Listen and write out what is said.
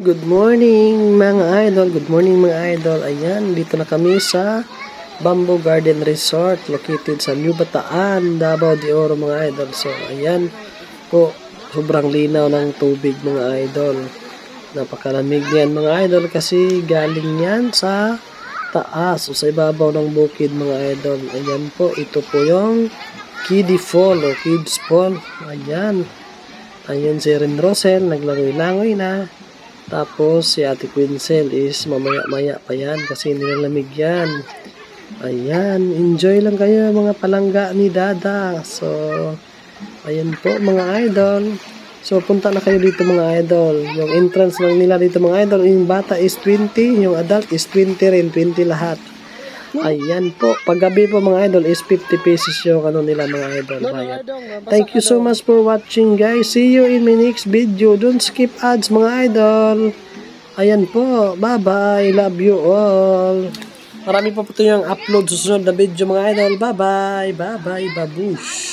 Good morning mga idol, good morning mga idol. Ayan, dito na kami sa Bamboo Garden Resort located sa New Bataan, Davao de Oro mga idol. So ayan po, sobrang linaw ng tubig mga idol. Napakalamig niyan mga idol kasi galing yan sa taas o sa ibabaw ng bukid mga idol. Ayan po, ito po yung Kiddie Fall o Kids Fall. Ayan. Ayun si Ren Rosel, naglangoy-langoy na. Tapos si Ate Quinzel is mamaya-maya pa yan kasi nilalamig yan. Ayan, enjoy lang kayo mga palangga ni Dada. So, ayan po mga idol. So, punta na kayo dito mga idol. Yung entrance lang nila dito mga idol, yung bata is 20, yung adult is 20 rin, 20 lahat. Ayan po. Paggabi po mga idol is 50 pesos yung ano nila mga idol. Bayad. Thank you so much for watching guys. See you in my next video. Don't skip ads mga idol. Ayan po. Bye bye. Love you all. Marami pa po ito yung upload susunod na video mga idol. Bye bye. Bye bye. Babush.